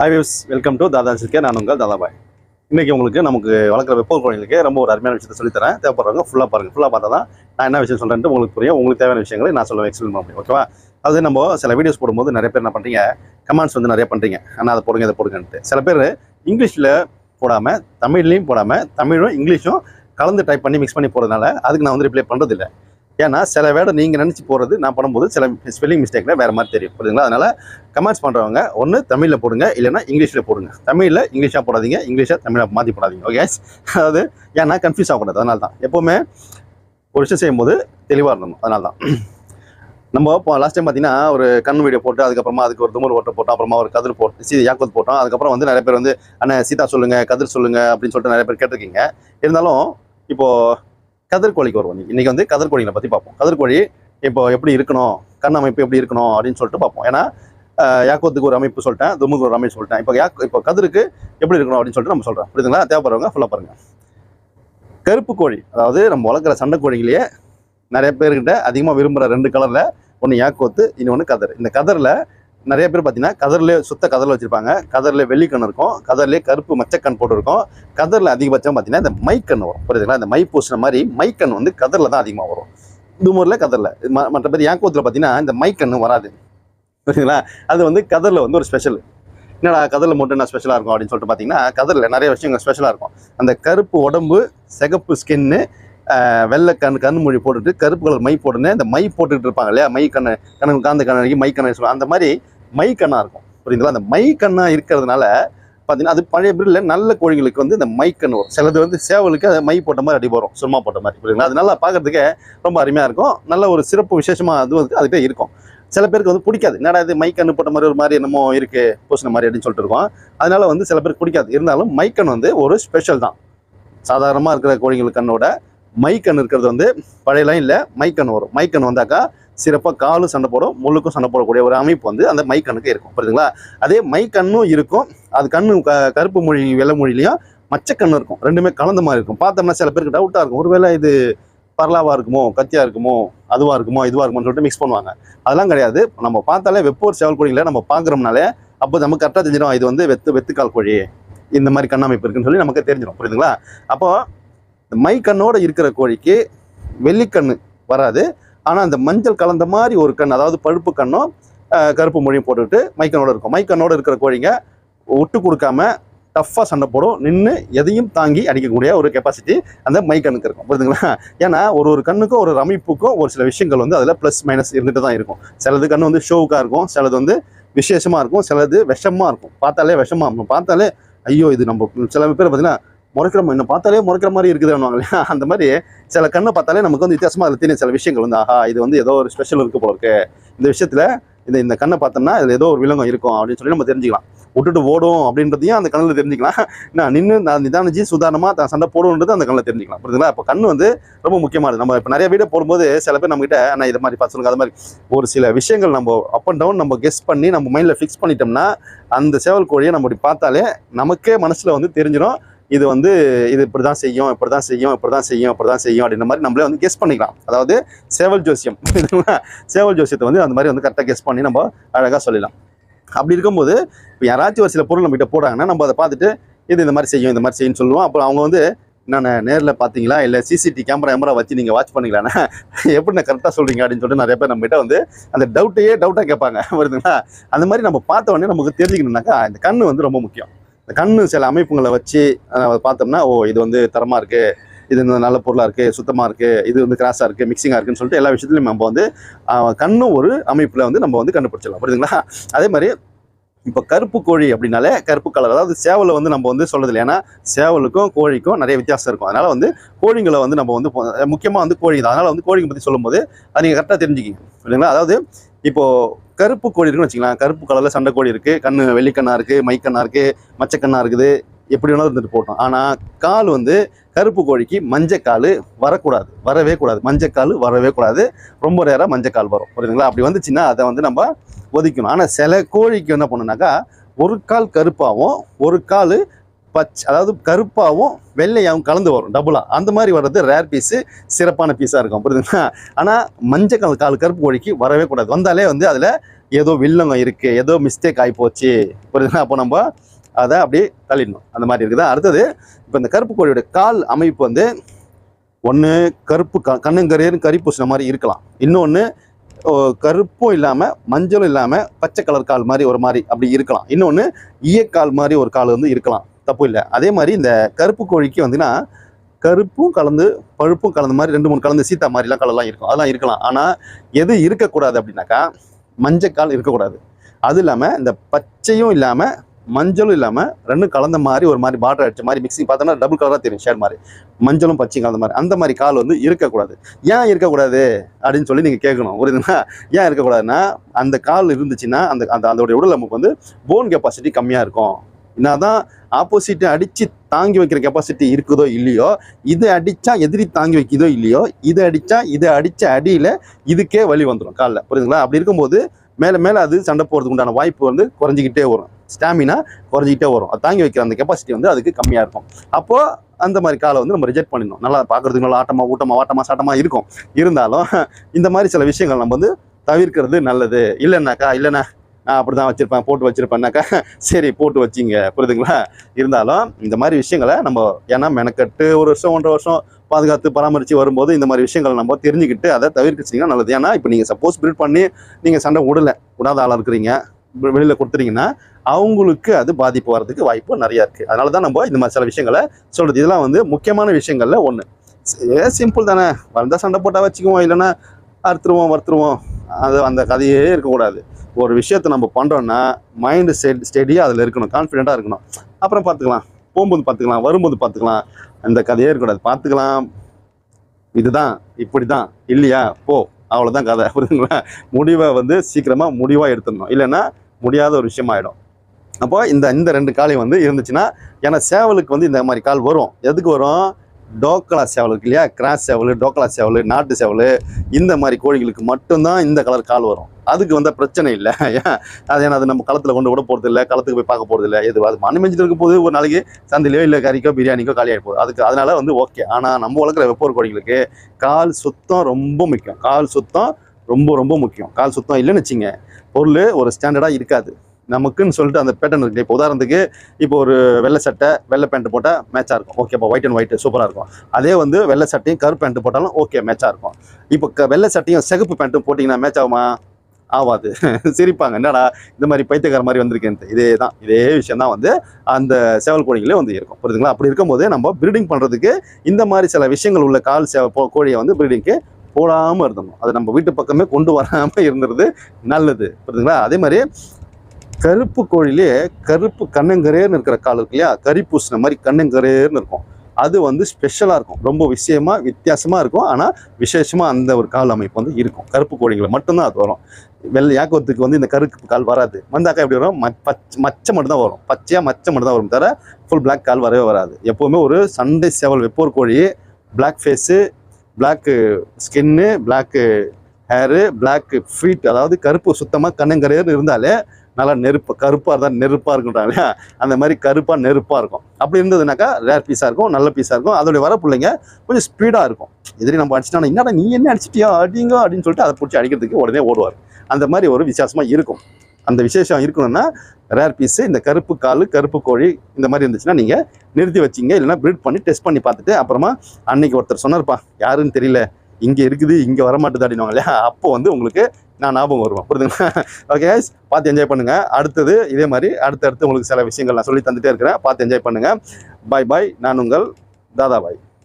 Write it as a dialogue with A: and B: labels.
A: Hi views welcome to Dada சிக்கே நான் உங்கள் தாதாபாய். இன்றைக்கி உங்களுக்கு நமக்கு வளர்க்குற வெப்ப குழந்தைகளுக்கு ரொம்ப ஒரு அருமையான விஷயத்தை சொல்லித்தரேன். தேவைப்படுறவங்க ஃபுல்லாக பாருங்கள் ஃபுல்லாக பார்த்தா தான் நான் என்ன விஷயம் சொல்கிறேன்ட்டு உங்களுக்கு புரியும். உங்களுக்கு தேவையான விஷயங்களை நான் சொல்லுவேன். எக்ஸ்பிளைன் பண்ண முடியும். ஓகேவா அது நம்ம சில வீடியோஸ் போடும்போது நிறைய பேர் என்ன பண்ணுறீங்க கமெண்ட்ஸ் வந்து நிறைய பண்ணுறீங்க ஆனால் அதை போடுங்க இதை போடுங்கன்ட்டு. சில பேர் இங்கிலீஷில் போடாமல் தமிழ்லையும் போடாமல் தமிழும் இங்கிலீஷும் கலந்து டைப் பண்ணி மிக்ஸ் பண்ணி போகிறதுனால அதுக்கு நான் வந்து ரிப்ளை பண்ணுறதில்ல ஏன்னா சில வேர்டை நீங்கள் நினச்சி போகிறது நான் பண்ணும்போது சில ஸ்பெல்லிங் மிஸ்டேக்கில் வேறு மாதிரி தெரியும். புரியுதுங்களா? அதனால் கமெண்ட்ஸ் பண்ணுறவங்க ஒன்று தமிழில் போடுங்க இல்லைன்னா இங்கிலீஷில் போடுங்க. தமிழில் இங்கிலீஷாக போடாதீங்க இங்கிலீஷாக தமிழாக மாற்றி போடாதீங்க. ஓகே அதாவது ஏன்னா கன்ஃபியூஸ் ஆகக்கூடாது. அதனால தான் எப்போவுமே ஒரு விஷயம் செய்யும்போது தெளிவாக இருந்தணும் அதனால தான் நம்ம இப்போ லாஸ்ட் டைம் பார்த்தீங்கன்னா ஒரு கண் வீடியோ போட்டு அதுக்கப்புறமா அதுக்கு ஒரு துமுறு ஓட்டை போட்டோம் அப்புறமா ஒரு கதிர் போட்டு சி யாக்கோத் போட்டோம் அதுக்கப்புறம் வந்து நிறைய பேர் வந்து அண்ணன் சீதா சொல்லுங்கள் கதிர் சொல்லுங்கள் அப்படின்னு சொல்லிட்டு நிறைய பேர் கேட்டிருக்கீங்க. இருந்தாலும் இப்போது கதிர்கோழிக்கு வருவோம். இன்னைக்கு. வந்து கதிர்கோழிகளை பற்றி பார்ப்போம். கதிர்கோழி இப்போ எப்படி இருக்கணும்? கண் அமைப்பு எப்படி இருக்கணும்? அப்படின்னு சொல்லிட்டு பார்ப்போம். ஏன்னா யாக்கோத்துக்கு ஒரு அமைப்பு சொல்லிட்டேன் துமுக்கு ஒரு அமைப்பு சொல்லிட்டேன். இப்போ யாக் இப்போ கதிருக்கு எப்படி இருக்கணும் அப்படின்னு சொல்லிட்டு நம்ம சொல்கிறோம் புரியுதுங்களா? தேவைப்படுறவங்க ஃபுல்லாக பாருங்கள் கருப்பு கோழி அதாவது நம்ம வளர்க்குற சண்டை கோழிகளையே நிறைய பேர்கிட்ட அதிகமாக விரும்புகிற ரெண்டு கலரில் ஒன்று யாக்கோத்து இன்னொன்று கதர். இந்த கதரில் நிறைய பேர் பார்த்தீங்கன்னா கதர்லேயே சுத்த கதரில் வச்சுருப்பாங்க. கதர்லேயே வெள்ளிக்கண் இருக்கும். கதர்லேயே கருப்பு மச்சக்கண் போட்டுருக்கும். கதரில் அதிகபட்சம் பார்த்தீங்கன்னா இந்த மைக்கண் வரும். புரியுதுங்களா? இந்த மை பூசின மாதிரி மைக்கண் வந்து கதரில் தான் அதிகமாக வரும். தூமூரில் கதரில். மற்ற பேர் யாக்கோத்தில் பார்த்தீங்கன்னா இந்த மைக்கண் வராது. புரியுதுங்களா? அது வந்து கதரில் வந்து ஒரு ஸ்பெஷல் என்னடா கதரில் மட்டும் என்ன ஸ்பெஷலாக இருக்கும் அப்படின்னு சொல்லிட்டு பார்த்தீங்கன்னா கதரில் நிறைய விஷயங்கள் ஸ்பெஷலாக இருக்கும். அந்த கருப்பு உடம்பு சிகப்பு ஸ்கின்னு வெள்ளை கண் கண்மொழி போட்டுட்டு கருப்பு கலர் மை போட்டுன்னு இந்த மை போட்டுக்கிட்டு இருப்பாங்க இல்லையா? மை கண்ணு கண்ணு காந்த கண்ணாடி மை கண்ணு சொல்லுவாங்க அந்த மாதிரி மை கண்ணாக இருக்கும் புரியுதுங்களா? அந்த மை கண்ணாக இருக்கிறதுனால பார்த்தீங்கன்னா அது பழைய பிரில் நல்ல கோழிகளுக்கு வந்து இந்த மை கண் வரும். சிலது வந்து சேவலுக்கு அது மை போட்ட மாதிரி அடி வரும் சும்மா போட்ட மாதிரி. புரியுதுங்களா? அது நல்லா பார்க்கறதுக்கு ரொம்ப அருமையாக இருக்கும். நல்ல ஒரு சிறப்பு விசேஷமாக அது வந்து அதுக்கே இருக்கும். சில பேருக்கு வந்து பிடிக்காது. என்னடா இது மை போட்ட மாதிரி ஒரு மாதிரி என்னமோ இருக்குது பூசின மாதிரி அப்படின்னு சொல்லிட்டு இருக்கோம். அதனால வந்து சில பேருக்கு பிடிக்காது. இருந்தாலும் மைக்கண் வந்து ஒரு ஸ்பெஷல் தான். சாதாரணமாக இருக்கிற கோழிகள் கண்ணோட மைக்கண் இருக்கிறது வந்து பழைய லைனில் மைக்கண் வரும். மைக்கண் வந்தாக்கா சிறப்பாக காலும் சண்டை போடும் முள்ளுக்கும் சண்டை போடக்கூடிய ஒரு அமைப்பு வந்து அந்த மைக்கண்ணுக்கு இருக்கும். புரியுதுங்களா? அதே மைக்கண்ணும் இருக்கும். அது கண்ணு க கருப்பு மொழி வெள்ளை மொழிலையும் மச்சக்கண்ணு இருக்கும். ரெண்டுமே கலந்த மாதிரி இருக்கும். பார்த்தோம்னா சில பேருக்கு டவுட்டாக இருக்கும். ஒருவேளை இது பரலாவாக இருக்குமோ கத்தியாக இருக்குமோ அதுவாக இருக்குமோ இதுவாக இருக்குமோன்னு சொல்லிட்டு மிக்ஸ் பண்ணுவாங்க. அதெல்லாம் கிடையாது. நம்ம பார்த்தாலே வெப்போர் சேவல் கோழிகளை நம்ம பார்க்குறோம்னாலே அப்போ நமக்கு கரெக்டாக தெரிஞ்சிடும். இது வந்து வெத்து வெத்துக்கால் கோழி இந்த மாதிரி கண்ணமைப்பு இருக்குன்னு சொல்லி நமக்கு தெரிஞ்சிடும் புரியுதுங்களா? அப்போ இந்த மை கண்ணோட இருக்கிற கோழிக்கு வெள்ளிக்கண்ணு வராது. ஆனால் அந்த மஞ்சள் கலந்த மாதிரி ஒரு கண் அதாவது பழுப்பு கண்ணும் கருப்பு மொழியும் போட்டுக்கிட்டு மைக்கண்ணோட இருக்கும். மைக்கண்ணோடு இருக்கிற கோழிங்க விட்டு கொடுக்காம டஃப்பாக சண்டை போடும். நின்று எதையும் தாங்கி அடிக்கக்கூடிய ஒரு கெப்பாசிட்டி அந்த மைக்கண்ணுக்கு இருக்கும். புரியுதுங்களா ஏன்னா ஒரு ஒரு கண்ணுக்கும் ஒரு ஒரு அமைப்புக்கும் ஒரு சில விஷயங்கள் வந்து அதில் ப்ளஸ் மைனஸ் இருந்துட்டு தான் இருக்கும். சிலது கண்ணு வந்து ஷோவுக்காக இருக்கும். சிலது வந்து விசேஷமாக இருக்கும். சிலது விஷமாக இருக்கும். பார்த்தாலே விஷமாக இருக்கும். பார்த்தாலே ஐயோ இது நம்ம சில பேர் பார்த்தீங்கன்னா முறைக்கிற மாதிரி- பார்த்தாலே முறைக்கிற மாதிரி இருக்குதுன்னு இல்லையா அந்த மாதிரி சில கண்ணை பார்த்தாலே நமக்கு வந்து வித்தியாசமாக அதில் தெரியும். சில விஷயங்கள் வந்து ஆஹா இது வந்து ஏதோ ஒரு ஸ்பெஷல் இருக்கு போல இருக்கு. இந்த விஷயத்தில் இந்த இந்த கண்ணை பார்த்தோம்னா இதில் ஏதோ ஒரு விலங்கம் இருக்கும் அப்படின்னு சொல்லி நம்ம தெரிஞ்சுக்கலாம். விட்டுட்டு ஓடும் அப்படின்றதையும் அந்த கண்ணில் தெரிஞ்சுக்கலாம். நான் நின்று நான் நிதானிச்சு சுதாரணமாக தான் சண்டை போடுன்றது அந்த கண்ணில் தெரிஞ்சுக்கலாம். புரியுதுங்களா இப்போ கண் வந்து ரொம்ப முக்கியமானது. நம்ம இப்போ நிறைய வீடியோ போடும்போது சில பேர் நம்மகிட்ட நான் இது மாதிரி பார்த்து சொல்லுங்க. அது மாதிரி ஒரு சில விஷயங்கள் நம்ம அப் அண்ட் டவுன் நம்ம கெஸ் பண்ணி நம்ம மைண்டில் ஃபிக்ஸ் பண்ணிட்டோம்னா அந்த சேவல் கோழியை நம்ம இப்படி பார்த்தாலே நமக்கே மனசில் வந்து தெரிஞ்சிடும் இது வந்து இது இப்படி தான் செய்யும் இப்படி தான் செய்யும் இப்படி தான் செய்யும் இப்படி தான் செய்யும் அப்படின்ற மாதிரி நம்மளே வந்து கெஸ் பண்ணிக்கலாம். அதாவது சேவல் ஜோசியம். சேவல் ஜோசியத்தை வந்து அந்த மாதிரி வந்து கரெக்டாக கெஸ் பண்ணி நம்ம அழகாக சொல்லலாம் அப்படி இருக்கும்போது இப்போ யாராச்சும் ஒரு சில பொருள் நம்மகிட்ட போடுறாங்கன்னா நம்ம அதை பார்த்துட்டு இது இந்த மாதிரி செய்யும் இந்த மாதிரி செய்யும்னு சொல்லுவோம். அப்புறம் அவங்க வந்து நான் நேரில் பார்த்தீங்களா? இல்லை சிசிடி கேமரா கேமரா வச்சு நீங்கள் வாட்ச் பண்ணிக்கலாண்ணா? எப்படி நான் கரெக்டாக சொல்கிறீங்க அப்படின்னு சொல்லிட்டு நிறைய பேர் நம்மகிட்ட வந்து அந்த டவுட்டையே டவுட்டாக கேட்பாங்க. வருதுங்களா அந்த மாதிரி நம்ம பார்த்த உடனே நமக்கு தெரிஞ்சுக்கணும்னாக்கா இந்த கண் வந்து ரொம்ப முக்கியம். இந்த கண்ணு சில அமைப்புங்களை வச்சு பார்த்தோம்னா ஓ இது வந்து தரமாக இருக்குது இது வந்து நல்ல பொருளாக இருக்குது சுத்தமாக இருக்குது இது வந்து கிராஸாக இருக்குது மிக்சிங்காக இருக்குன்னு சொல்லிட்டு எல்லா விஷயத்துலையும் நம்ம வந்து கண்ணும் ஒரு அமைப்பில் வந்து நம்ம வந்து கண்டுபிடிச்சிடலாம். புரியுதுங்களா? அதே மாதிரி இப்போ கருப்பு கோழி அப்படின்னாலே கருப்பு கலர் அதாவது சேவலை வந்து நம்ம வந்து சொல்கிறது இல்லை ஏன்னா சேவலுக்கும் கோழிக்கும் நிறைய வித்தியாசம் இருக்கும். அதனால் வந்து கோழிங்களை வந்து நம்ம வந்து முக்கியமாக வந்து கோழி தான். அதனால் வந்து கோழிங்க பற்றி சொல்லும்போது அதை நீங்கள் கரெக்டாக தெரிஞ்சுக்கிங்க. இல்லைங்களா அதாவது இப்போது கருப்பு கோழி இருக்குன்னு வச்சுக்கலாம் கருப்பு கலரில் சண்டை கோழி இருக்குது கண்ணு வெள்ளிக்கண்ணா இருக்குது மைக்கண்ணா இருக்குது மச்சக்கண்ணா இருக்குது. எப்படி வேணாலும் இருந்துட்டு போட்டோம் ஆனால் கால் வந்து கருப்பு கோழிக்கு மஞ்சக்கால் வரக்கூடாது. வரவே கூடாது. மஞ்சக்கால் வரவே கூடாது. ரொம்ப ரேராக மஞ்சக்கால் வரும். புரியுதுங்களா? அப்படி வந்துச்சுன்னா அதை வந்து நம்ம ஒதுக்கணும். ஆனால் சில கோழிக்கு என்ன பண்ணுனாக்கா ஒரு கால் கருப்பாகவும் ஒரு கால் பச் அதாவது கருப்பாகவும் வெள்ளையாகவும் கலந்து வரும். டபுளாக அந்த மாதிரி வர்றது ரேர் பீஸு சிறப்பான பீஸாக இருக்கும். புரியுதுங்களா? ஆனால் மஞ்சள் கலர் கால் கருப்பு கோழிக்கு வரவே கூடாது. வந்தாலே வந்து அதில் ஏதோ வில்லங்கம் இருக்குது ஏதோ மிஸ்டேக் ஆகி போச்சு. புரியுதுங்களா? அப்போ நம்ம அதை அப்படியே தள்ளிடணும். அந்த மாதிரி இருக்குதா? அடுத்தது இப்போ இந்த கருப்பு கோழியோட கால் அமைப்பு வந்து ஒன்று கருப்பு க கண்ணுங்கரையர்னு கறி பூசின மாதிரி இருக்கலாம். இன்னொன்று கருப்பும் இல்லாமல் மஞ்சளும் இல்லாமல் பச்சை கலர் கால் மாதிரி ஒரு மாதிரி அப்படி இருக்கலாம். இன்னொன்று ஈயக்கால் மாதிரி ஒரு கால் வந்து இருக்கலாம். தப்பு இல்லை. அதே மாதிரி இந்த கருப்பு கோழிக்கு வந்துன்னா கருப்பும் கலந்து பழுப்பும் கலந்த மாதிரி ரெண்டு மூணு கலந்து சீத்தா மாதிரிலாம் கலர்லாம் இருக்கும். அதெல்லாம் இருக்கலாம். ஆனால் எது இருக்கக்கூடாது அப்படின்னாக்கா மஞ்சக்கால் இருக்கக்கூடாது. அது இல்லாமல் இந்த பச்சையும் இல்லாமல் மஞ்சளும் இல்லாமல் ரெண்டும் கலந்த மாதிரி ஒரு மாதிரி பாட்டர் அடிச்ச மாதிரி மிக்சிங் பார்த்தோன்னா டபுள் கலராக தெரியும் ஷேட் மாதிரி. மஞ்சளும் பச்சையும் கலந்த மாதிரி. அந்த மாதிரி கால் வந்து இருக்கக்கூடாது. ஏன் இருக்கக்கூடாது? அப்படின்னு சொல்லி நீங்கள் கேட்கணும். புரியுதுன்னா ஏன் இருக்கக்கூடாதுன்னா அந்த கால் இருந்துச்சுன்னா அந்த அந்த அதோடைய உடல் நமக்கு வந்து போன் கெப்பாசிட்டி கம்மியாக இருக்கும். என்னதான் ஆப்போசிட்டை அடித்து தாங்கி வைக்கிற கெப்பாசிட்டி இருக்குதோ இல்லையோ இதை அடித்தா எதிரி தாங்கி வைக்குதோ இல்லையோ இதை அடித்தா இதை அடித்த அடியில் இதுக்கே வலி வந்துடும் காலில். புரியுதுங்களா? அப்படி இருக்கும்போது மேலே மேலே அது சண்டை போகிறதுக்கு உண்டான வாய்ப்பு வந்து குறைஞ்சிக்கிட்டே வரும். ஸ்டாமினா குறைஞ்சிக்கிட்டே வரும். அது தாங்கி வைக்கிற அந்த கெப்பாசிட்டி வந்து அதுக்கு கம்மியாக இருக்கும். அப்போது அந்த மாதிரி காலை வந்து நம்ம ரிஜெக்ட் பண்ணிடணும். நல்லா பார்க்கறதுக்கு நல்லா ஆட்டமாக ஊட்டமாக வாட்டமாக சாட்டமாக இருக்கும். இருந்தாலும் இந்த மாதிரி சில விஷயங்கள் நம்ம வந்து தவிர்க்கிறது நல்லது. இல்லைன்னாக்கா இல்லைண்ணா நான் அப்படி தான் வச்சுருப்பேன் போட்டு வச்சுருப்பேன்னாக்கா சரி போட்டு வச்சிங்க புரியுதுங்களா? இருந்தாலும் இந்த மாதிரி விஷயங்களை நம்ம ஏன்னா மெனக்கட்டு ஒரு வருஷம் ஒன்றரை வருஷம் பாதுகாத்து பராமரித்து வரும்போது இந்த மாதிரி விஷயங்களை நம்ம தெரிஞ்சுக்கிட்டு அதை தவிர்க்கிச்சிங்கன்னா நல்லது. ஏன்னா இப்போ நீங்கள் சப்போஸ் பில்ட் பண்ணி நீங்கள் சண்டை விடலை விடாத ஆளாக இருக்கிறீங்க வெளியில் கொடுத்துறீங்கன்னா அவங்களுக்கு அது பாதிப்பு வர்றதுக்கு வாய்ப்பு நிறையா இருக்குது அதனால தான் நம்ம இந்த மாதிரி சில விஷயங்களை சொல்கிறது இதெல்லாம் வந்து முக்கியமான விஷயங்களில் ஒன்று சிம்பிள் தானே. வந்தால் சண்டை போட்டால் வச்சுக்குவோம் இல்லைன்னா அறுத்துருவோம் வறுத்துருவோம். அது அந்த கதையே இருக்கக்கூடாது. ஒரு விஷயத்தை நம்ம பண்ணுறோன்னா மைண்டு ஸ்டெட் ஸ்டெடியாக அதில் இருக்கணும். கான்ஃபிடெண்ட்டாக இருக்கணும். அப்புறம் பார்த்துக்கலாம். போகும்போது பார்த்துக்கலாம். வரும்போது பார்த்துக்கலாம். அந்த கதையே இருக்கக்கூடாது. பார்த்துக்கலாம். இதுதான் இப்படி தான் இல்லையா? போ. அவ்வளோதான் கதை. புரியுதுங்களா? முடிவை வந்து சீக்கிரமாக முடிவாக எடுத்துடணும். இல்லைன்னா முடியாத ஒரு விஷயமாயிடும். அப்போ இந்த இந்த ரெண்டு காலையும் வந்து இருந்துச்சுன்னா ஏன்னா சேவலுக்கு வந்து இந்த மாதிரி கால் வரும். எதுக்கு வரும்? டோக்கலா சேவல் இருக்கு இல்லையா? கிராஸ் சேவல் டோக்கலா சேவல் நாட்டு சேவல் இந்த மாதிரி கோழிகளுக்கு மட்டும்தான் இந்த கலர் கால் வரும். அதுக்கு வந்தால் பிரச்சனை இல்லை. ஏன்? அது ஏன்னா அது நம்ம களத்தில் கொண்டு கூட போகிறது இல்லை களத்துக்கு போய் பார்க்க போகிறது இல்லை. இது அது மண்ணு மெஞ்சிட்டு போது ஒரு நாளைக்கு சந்தையிலையோ இல்லை கறிக்கோ பிரியாணிக்கோ காலியாகி போகுது. அதுக்கு அதனால் வந்து ஓகே. ஆனால் நம்ம வளர்க்குற வெப்போர் கோழிகளுக்கு கால் சுத்தம் ரொம்ப முக்கியம். கால் சுத்தம் ரொம்ப ரொம்ப முக்கியம். கால் சுத்தம் இல்லைன்னு வச்சிங்க பொருள் ஒரு ஸ்டாண்டர்டாக இருக்காது. நமக்குன்னு சொல்லிட்டு அந்த பேட்டர்ன் இருக்கு. இப்போ உதாரணத்துக்கு இப்போ ஒரு வெள்ளை சட்டை வெள்ளை பேண்ட் போட்டால் மேட்சாக இருக்கும். ஓகேப்பா ஒயிட் அண்ட் ஒயிட் சூப்பராக இருக்கும். அதே வந்து வெள்ளை சட்டையும் கருப்பு பேண்ட் போட்டாலும் ஓகே மேட்சாக இருக்கும். இப்போ க வெள்ளை சட்டையும் சிகப்பு பேண்ட்டும் போட்டிங்கன்னா மேட்ச் ஆகுமா? ஆகாது சிரிப்பாங்க. என்னடா இந்த மாதிரி பைத்தியக்கார மாதிரி வந்திருக்கேன்ட்டு. இதே தான் இதே விஷயம் தான் வந்து அந்த சேவல் கோழிகளே வந்து இருக்கும். புரியுதுங்களா அப்படி இருக்கும்போது நம்ம ப்ரீடிங் பண்ணுறதுக்கு இந்த மாதிரி சில விஷயங்கள் உள்ள கால் சேவ கோழியை வந்து ப்ரீடிங்க்கு போடாமல் இருந்தணும் அது நம்ம வீட்டு பக்கமே கொண்டு வராமல் இருந்துறது நல்லது. புரியுதுங்களா அதே மாதிரி கருப்பு கோழிலே கருப்பு கண்ணங்கரேன்னு இருக்கிற கால் இருக்கு இல்லையா? கறி பூசின மாதிரி கண்ணங்கரேன்னு இருக்கும். அது வந்து ஸ்பெஷலாக இருக்கும். ரொம்ப விஷயமா வித்தியாசமாக இருக்கும். ஆனால் விசேஷமாக அந்த ஒரு கால் அமைப்பு வந்து இருக்கும். கருப்பு கோழிகளை மட்டும்தான் அது வரும். வெள்ளை யாக்கத்துக்கு வந்து இந்த கருப்பு கால் வராது. வந்தாக்கா எப்படி வரும்? மச்சை மட்டும் தான் வரும். பச்சையாக மச்சை மட்டும் தான் வரும் தவிர ஃபுல் பிளாக் கால் வரவே வராது. எப்போவுமே ஒரு சண்டை சேவல் வெப்போர் கோழி black face black skin black hair black feet அதாவது கருப்பு சுத்தமாக கண்ணங்கரையர் இருந்தாலே நல்லா நெருப்பு கருப்பாக இருந்தால் நெருப்பாக இருக்குன்றாங்க இல்லையா? அந்த மாதிரி கருப்பாக நெருப்பாக இருக்கும். அப்படி இருந்ததுனாக்கா ரேர் பீஸாக இருக்கும் நல்ல பீஸாக இருக்கும். அதோடைய வர பிள்ளைங்க கொஞ்சம் ஸ்பீடாக இருக்கும். எதிரி நம்ம அடிச்சிட்டோம்னா என்னடா நீ என்ன அடிச்சிட்டியா? அடிங்க அப்படின்னு சொல்லிட்டு அதை பிடிச்சி அடிக்கிறதுக்கு உடனே ஓடுவார். அந்த மாதிரி ஒரு விசேஷமாக இருக்கும். அந்த விசேஷம் இருக்கணும்னா ரேர் பீஸு இந்த கருப்பு கால் கருப்பு கோழி இந்த மாதிரி இருந்துச்சுன்னா நீங்கள் நிறுத்தி வச்சிங்க. இல்லைன்னா ப்ரீட் பண்ணி டெஸ்ட் பண்ணி பார்த்துட்டு அப்புறமா அன்னைக்கு ஒருத்தர் சொன்னார்ப்பா யாருன்னு தெரியல. இங்கே இருக்குது இங்கே வரமாட்டுது அப்படின்னுவாங்க இல்லையா? அப்போ வந்து உங்களுக்கு நான் ஞாபகம் வருவேன். புரியுதுங்களா? ஓகே பார்த்து என்ஜாய் பண்ணுங்கள் அடுத்தது இதே மாதிரி அடுத்தடுத்து உங்களுக்கு சில விஷயங்கள் நான் சொல்லி தந்துகிட்டே இருக்கிறேன். பார்த்து என்ஜாய் பண்ணுங்கள் பாய் பாய் நான் உங்கள் தாதா பாய்